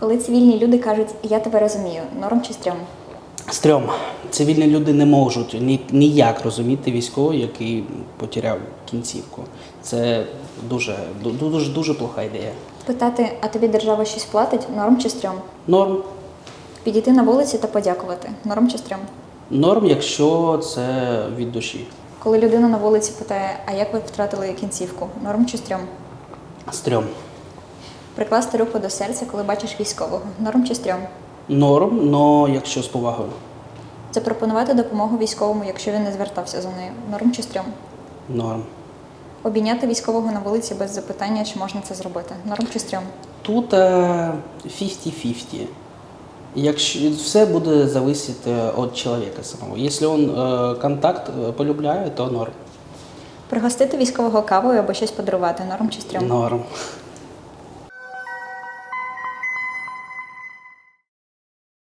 Коли цивільні люди кажуть Я тебе розумію, норм чи стрьом? Стрьом. Цивільні люди не можуть ні, ніяк розуміти військового, який потеряв кінцівку. Це дуже, ду- дуже, дуже плоха ідея. Питати, а тобі держава щось платить, норм чи стрьом? Норм. Підійти на вулиці та подякувати, норм чи стрьом? Норм, якщо це від душі. Коли людина на вулиці питає, а як ви втратили кінцівку, норм чи стрьом? Стрьом. Прикласти руку до серця, коли бачиш військового, норм чи стрьом? Норм, но якщо з повагою. Запропонувати допомогу військовому, якщо він не звертався за нею, норм чи стрьом? Норм. Обійняти військового на вулиці без запитання, чи можна це зробити, норм чи стрьом? Тут е, 50-50. Якщо все буде зависіти від чоловіка самого. Якщо він е, контакт е, полюбляє, то норм. Пригостити військового кавою або щось подарувати, норм чи стрьом? Норм.